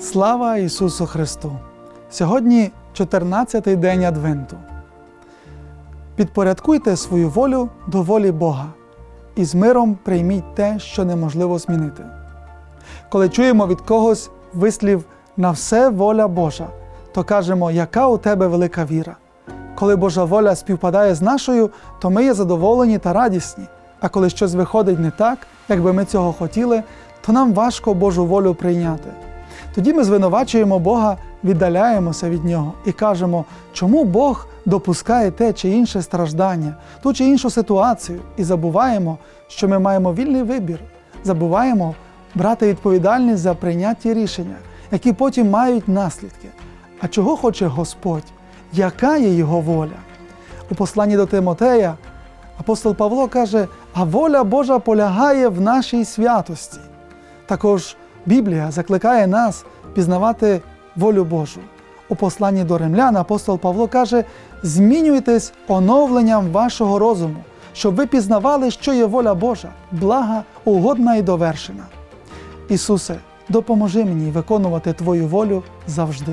Слава Ісусу Христу! Сьогодні 14-й день Адвенту. Підпорядкуйте свою волю до волі Бога і з миром прийміть те, що неможливо змінити. Коли чуємо від когось вислів на все воля Божа, то кажемо, яка у тебе велика віра. Коли Божа воля співпадає з нашою, то ми є задоволені та радісні. А коли щось виходить не так, як би ми цього хотіли, то нам важко Божу волю прийняти. Тоді ми звинувачуємо Бога, віддаляємося від Нього і кажемо, чому Бог допускає те чи інше страждання, ту чи іншу ситуацію, і забуваємо, що ми маємо вільний вибір, забуваємо брати відповідальність за прийняті рішення, які потім мають наслідки. А чого хоче Господь? Яка є Його воля? У посланні до Тимотея апостол Павло каже: а воля Божа полягає в нашій святості. Також Біблія закликає нас пізнавати волю Божу. У посланні до римлян апостол Павло каже: змінюйтесь оновленням вашого розуму, щоб ви пізнавали, що є воля Божа, блага, угодна і довершена. Ісусе, допоможи мені виконувати Твою волю завжди.